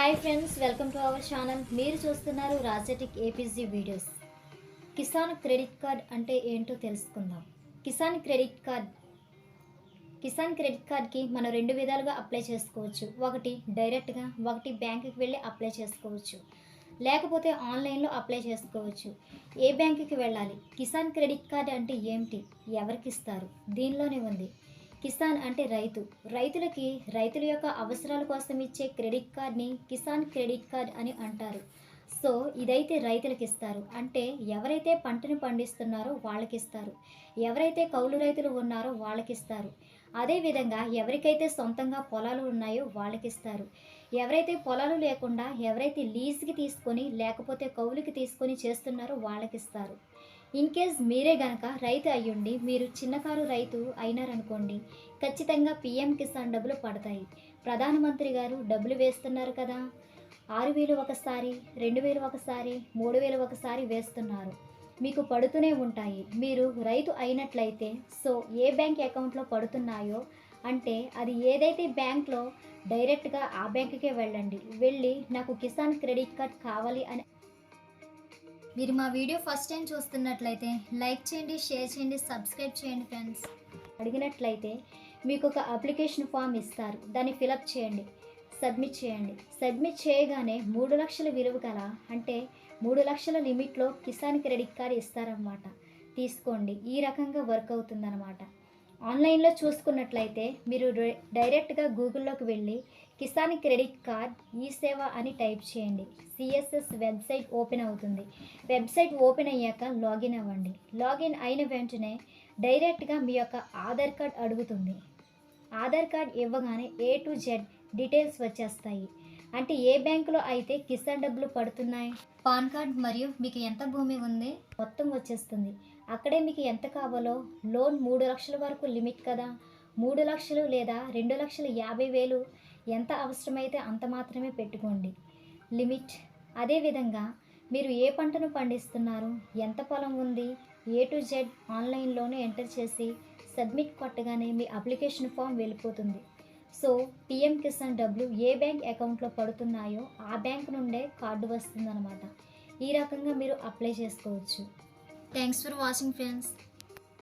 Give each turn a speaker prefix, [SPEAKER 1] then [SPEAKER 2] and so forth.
[SPEAKER 1] Hi friends welcome to our channel. మీరు చూస్తున్నారు రాజటిక్ APG videos Kisan credit card అంటే ఏంటో తెలుసుకుందాం. Kisan credit card Kisan credit కార్డ్కి మనం రెండు విధాలుగా అప్లై చేసుకోవచ్చు. ఒకటి డైరెక్ట్గా ఒకటి బ్యాంకుకి వెళ్ళి అప్లై చేసుకోవచ్చు. లేకపోతే ఆన్లైన్లో అప్లై చేసుకోవచ్చు. ఏ బ్యాంకుకి వెళ్ళాలి? కిసాన్ క్రెడిట్ కార్డ్ అంటే ఏమిటి ఎవరికి ఇస్తారు? దీనిలోనే ఉంది. కిసాన్ అంటే రైతు. రైతులకి రైతుల యొక్క అవసరాల కోసం ఇచ్చే క్రెడిట్ కార్డ్ని కిసాన్ క్రెడిట్ కార్డ్ అని అంటారు. సో ఇదైతే రైతులకు ఇస్తారు. అంటే ఎవరైతే పంటను పండిస్తున్నారో వాళ్ళకి ఇస్తారు ఎవరైతే కౌలు రైతులు ఉన్నారో వాళ్ళకి ఇస్తారు అదేవిధంగా ఎవరికైతే సొంతంగా పొలాలు ఉన్నాయో వాళ్ళకి ఇస్తారు ఎవరైతే పొలాలు లేకుండా ఎవరైతే లీజ్కి తీసుకొని లేకపోతే కౌలుకి తీసుకొని చేస్తున్నారో వాళ్ళకి ఇస్తారు ఇన్ కేస్ మీరే గనక రైతు అయ్యుండి మీరు చిన్నకారు రైతు అయినారనుకోండి ఖచ్చితంగా పిఎం కిసాన్ డబ్బులు పడతాయి. ప్రధానమంత్రి గారు డబ్బులు వేస్తున్నారు కదా. ఆరు వేలు ఒకసారి రెండు వేలు ఒకసారి మూడు వేలు ఒకసారి వేస్తున్నారు. మీకు పడుతూనే ఉంటాయి. మీరు రైతు అయినట్లయితే సో ఏ బ్యాంక్ అకౌంట్లో పడుతున్నాయో అంటే అది ఏదైతే బ్యాంక్లో డైరెక్ట్గా ఆ బ్యాంకుకే వెళ్ళండి. వెళ్ళి నాకు కిసాన్ క్రెడిట్ కార్డ్ కావాలి అని మీరు మా వీడియో ఫస్ట్ టైం చూస్తున్నట్లయితే లైక్ చేయండి షేర్ చేయండి సబ్స్క్రైబ్ చేయండి ఫ్రెండ్స్. అడిగినట్లయితే మీకు ఒక అప్లికేషన్ ఫామ్ ఇస్తారు. దాన్ని ఫిలప్ చేయండి సబ్మిట్ చేయండి. సబ్మిట్ చేయగానే మూడు లక్షల విలువ గల అంటే మూడు లక్షల లిమిట్లో కిసాన్ క్రెడిట్ కార్డ్ ఇస్తారన్నమాట. తీసుకోండి ఈ రకంగా వర్క్ అవుతుందన్నమాట. ఆన్లైన్లో చూసుకున్నట్లయితే మీరు డైరెక్ట్గా గూగుల్లోకి వెళ్ళి కిసాన్ క్రెడిట్ కార్డ్ ఈ సేవ అని టైప్ చేయండి. సిఎస్ఎస్ వెబ్సైట్ ఓపెన్ అవుతుంది. వెబ్సైట్ ఓపెన్ అయ్యాక లాగిన్ అవ్వండి. లాగిన్ అయిన వెంటనే డైరెక్ట్గా మీ యొక్క ఆధార్ కార్డ్ అడుగుతుంది. ఆధార్ కార్డ్ ఇవ్వగానే ఏ టు జెడ్ డీటెయిల్స్ వచ్చేస్తాయి. అంటే ఏ బ్యాంకులో అయితే కిసాన్ డబ్బులు పడుతున్నాయి? పాన్ కార్డ్ మరియు మీకు ఎంత భూమి ఉంది? మొత్తం వచ్చేస్తుంది. అక్కడే మీకు ఎంత కావాలో? లోన్ మూడు లక్షల వరకు లిమిట్ కదా? మూడు లక్షలు లేదా రెండు లక్షల యాభై వేలు? ఎంత అవసరమైతే అంత మాత్రమే పెట్టుకోండి. లిమిట్. అదేవిధంగా మీరు ఏ పంటను పండిస్తున్నారు? ఎంత పొలం ఉంది? ఏ టు జెడ్ ఆన్లైన్లోనే ఎంటర్ చేసి సబ్మిట్ కొట్టగానే మీ అప్లికేషన్ ఫామ్ వెళ్ళిపోతుంది. సో పిఎం కిసాన్ డబ్బులు ఏ బ్యాంక్ అకౌంట్లో పడుతున్నాయో ఆ బ్యాంక్ నుండే కార్డు వస్తుందన్నమాట. ఈ రకంగా మీరు అప్లై చేసుకోవచ్చు. Thanks for watching friends